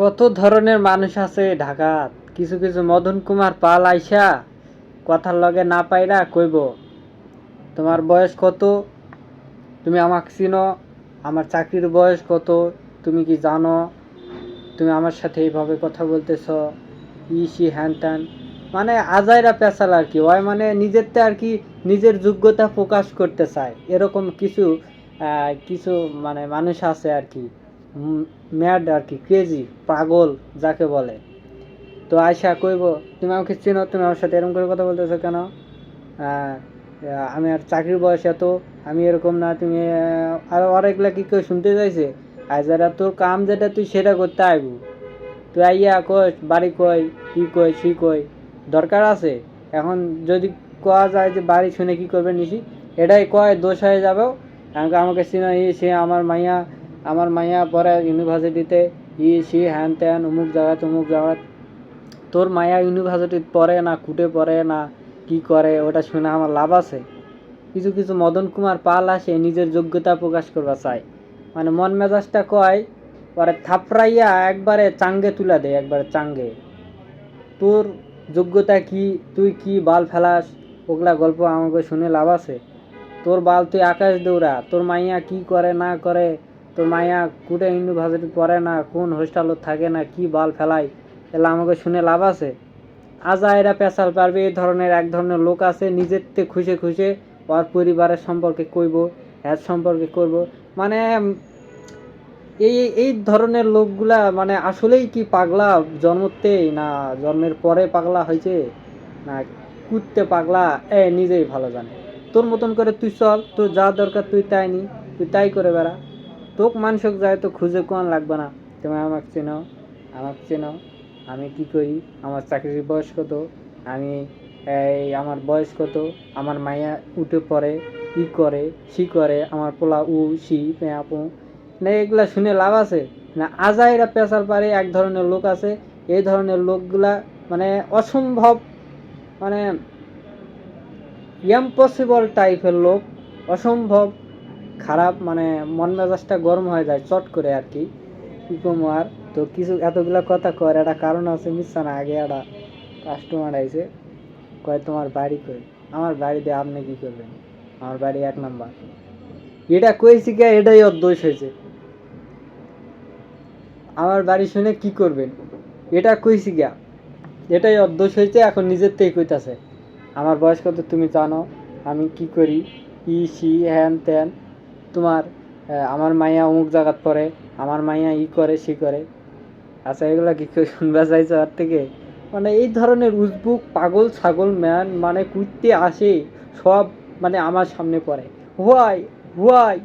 কত ধরনের মানুষ আছে ঢাকাত? কিছু কিছু মদন কুমার পাল আইসা কথার লগে না পাইরা কইব, তোমার বয়স কত? তুমি আমাকে চিনো। আমার চাকরির বয়স কত? তুমি কি জানো? তুমি আমার সাথে এইভাবে কথা বলতেছ। ই সি হ্যান ত্যান। মানে আজাইরা পেশাল আর কি। ওই মানে নিজেরতে আর কি নিজের যোগ্যতা প্রকাশ করতে চায়। এরকম কিছু কিছু মানে মানুষ আছে আর কি। ম্যাড আর কি ক্রেজি পাগল, যাকে বলে। তো আয়সা কইব, তুমি আমাকে চেনো, তুমি আমার সাথে এরকম করে কথা বলতেছো কেন? আমি আর চাকরির বয়স এত, আমি এরকম না, তুমি আর এগুলা কি কেউ শুনতে চাইছে? আর যারা তোর কাম যেটা, তুই সেটা করতে আইব। তুই আইয়া কই বাড়ি কই, কি কই, সি কই, দরকার আছে? এখন যদি কোয়া যায় যে বাড়ি শুনে কি করবে নিশি, এটাই কয়, দোষ হয়ে যাবে আমাকে আমাকে চিনো সে আমার মাইয়া আমার মাইয়া পরে ইউনিভার্সিটিতে ই, সি, হ্যান, ত্যান, অমুক জায়গা তমুক জায়গা তোর মায়া ইউনিভার্সিটিতে পড়ে না কুটে পড়ে না, কি করে, ওটা শুনে আমার লাভ আছে। কিছু কিছু মদন কুমার পাল আসে, নিজের যোগ্যতা প্রকাশ করবা চায়। মানে মন মেজাজটা কয়, পরে থাপড়াইয়া একবারে চাঙ্গে তুলা দেয়, একবারে চাঙ্গে। তোর যোগ্যতা কি, তুই কি বাল ফেলাস, ওগুলা গল্প আমাকে শুনে লাভ আছে। তোর বাল তুই আকাশ দৌড়া, তোর মাইয়া কি করে, না করে তোর মায়া, কুটে ইউনিভার্সিটি পড়ে না, কোন হোস্টেলত থাকে না, কি বাল ফেলায় এলা আমাকে শুনে লাভ আছে? আজা এরা পেশাল পারবে, এই ধরনের এক ধরনের লোক আছে নিজের তে খুশে খুশে ওর পরিবারের সম্পর্কে কইব, এর সম্পর্কে করব। মানে এই এই ধরনের লোকগুলা মানে আসলেই কি পাগলা জন্মতেই না জন্মের পরে পাগলা হয়েছে না কুত্তে পাগলা, এ নিজেই ভালো জানে। তোর মতন করে তুই চল, তোর যা দরকার তুই তাই নি, তুই তাই করে বেড়া। তোক মানুষক যায় তো খুঁজে কোন লাগবে না? তুমি আমাকে চেনো আমাকে চেনো, আমি কি করি? আমার চাকরির বয়স কত? আমি এই আমার বয়স কত? আমার মায়া উঠে পড়ে ই করে? সি করে? আমার পোলা উ, সি পেঁয়া পু না, এগুলা শুনে লাভ আছে? না, আজাইরা পেশাল পারে এক ধরনের লোক আছে, এই ধরনের লোকগুলা মানে অসম্ভব মানে ইম্পসিবল টাইপের লোক, অসম্ভব। খারাপ মানে মন মেজাজটা গরম হয়ে যায় চট করে আর কি। আর? তো কিছু এতগুলা কথা কর, একটা কারণ আছে মিশা না আগে একটা কাস্টমার আইছে। কয়, তোমার বাড়ি কই? আমার বাড়িতে আপনি কি করবেন? আমার বাড়ি এক নাম্বার। এটা কইছি কে, এটাই ওর দোষ হয়েছে। আমার বাড়ি শুনে কি করবেন? এটা কইছি গা এটাই ওর দোষ হয়েছে, এখন নিজের থেকে কইতাছে। আমার বয়স কত তুমি জানো? আমি কি করি? ই, সি, হ্যান, ত্যান। তোমার আমার মাইয়া অমুক জায়গাত পড়ে, আমার মাইয়া ই করে, সে করে। আচ্ছা এগুলা কি কেউ শুনবা চাইছো আর থেকে? মানে এই ধরনের উজবুক, পাগল, ছাগল, ম্যান মানে কুইতে আসে, সব মানে আমার সামনে পড়ে। Why why.